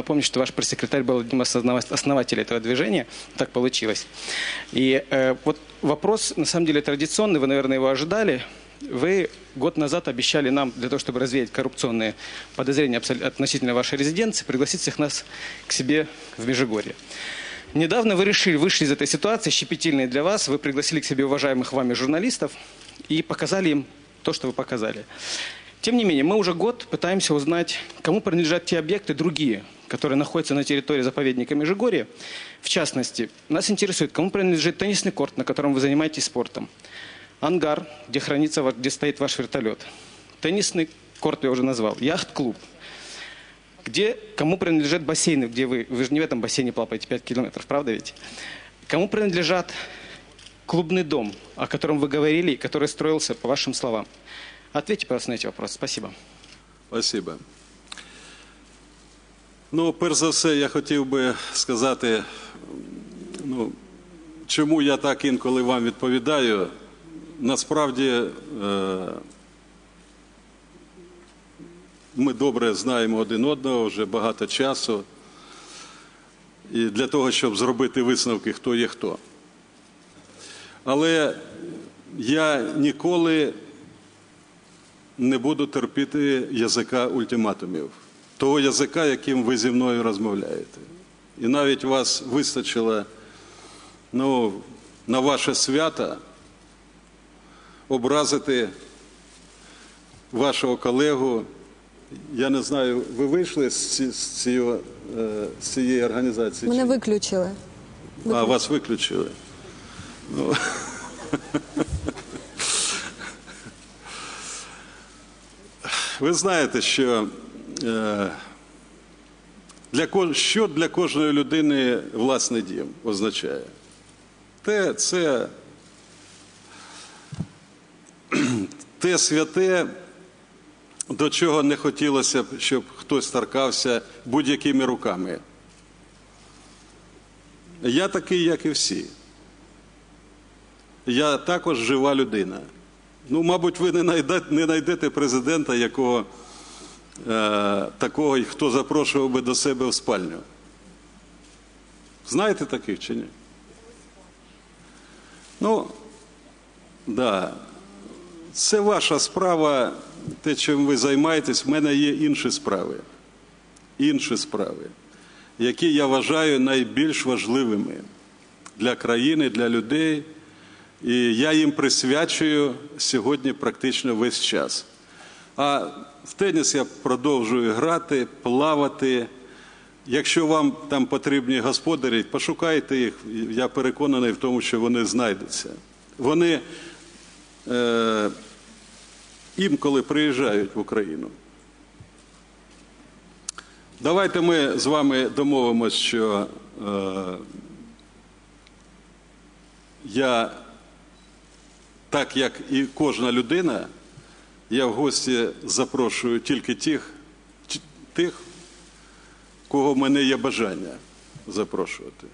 Напомню, что ваш пресс-секретарь был одним из основа- основателей этого движения. Так получилось. И э, вот вопрос, на самом деле, традиционный. Вы, наверное, его ожидали. Вы год назад обещали нам, для того, чтобы развеять коррупционные подозрения относительно вашей резиденции, пригласить всех нас к себе в Межигорье. Недавно вы решили, вышли из этой ситуации, щепетильной для вас. Вы пригласили к себе уважаемых вами журналистов и показали им то, что вы показали. Тем не менее, мы уже год пытаемся узнать, кому принадлежат те объекты другие, которые находятся на территории заповедника Межигорье. В частности, нас интересует, кому принадлежит теннисный корт, на котором вы занимаетесь спортом, ангар, где хранится, где стоит ваш вертолет, теннисный корт я уже назвал, яхт-клуб, где, кому принадлежат бассейны, где вы, вы же не в этом бассейне плаваете 5 километров, правда ведь? Кому принадлежат клубный дом, о котором вы говорили, который строился, по вашим словам? Ответьте, пожалуйста, на эти вопросы. Спасибо. Спасибо. Ну, перш за все, я хотів би сказати, ну, чому я так інколи вам відповідаю. Насправді, е, ми добре знаємо один одного вже багато часу. І для того, щоб зробити висновки, хто є хто. Але я ніколи не буду терпіти язика ультиматумів, того язика, яким ви зі мною розмовляєте. І навіть вас вистачило ну, на ваше свято образити вашого колегу. Я не знаю, ви вийшли з, ці, з, цього, е, з цієї організації? Мене чи- виключили. а, вас виключили. Ну. Ви знаєте, що, для, ко- що для кожної людини власний дім означає? Те, це те святе, до чого не хотілося б, щоб хтось торкався будь-якими руками. Я такий, як і всі. Я також жива людина. Ну, мабуть, ви не знайдете, президента, якого е, такого, хто запрошував би до себе в спальню. Знаєте таких чи ні? Ну, да. Це ваша справа, те, чим ви займаєтесь. В мене є інші справи. Інші справи, які я вважаю найбільш важливими для країни, для людей. І я їм присвячую сьогодні практично весь час. А в теніс я продовжую грати, плавати. Якщо вам там потрібні господарі, пошукайте їх. Я переконаний в тому, що вони знайдуться. Вони е, інколи приїжджають в Україну. Давайте ми з вами домовимося, що е, я, так як і кожна людина, я в гості запрошую тільки тих, тих, кого в мене є бажання запрошувати.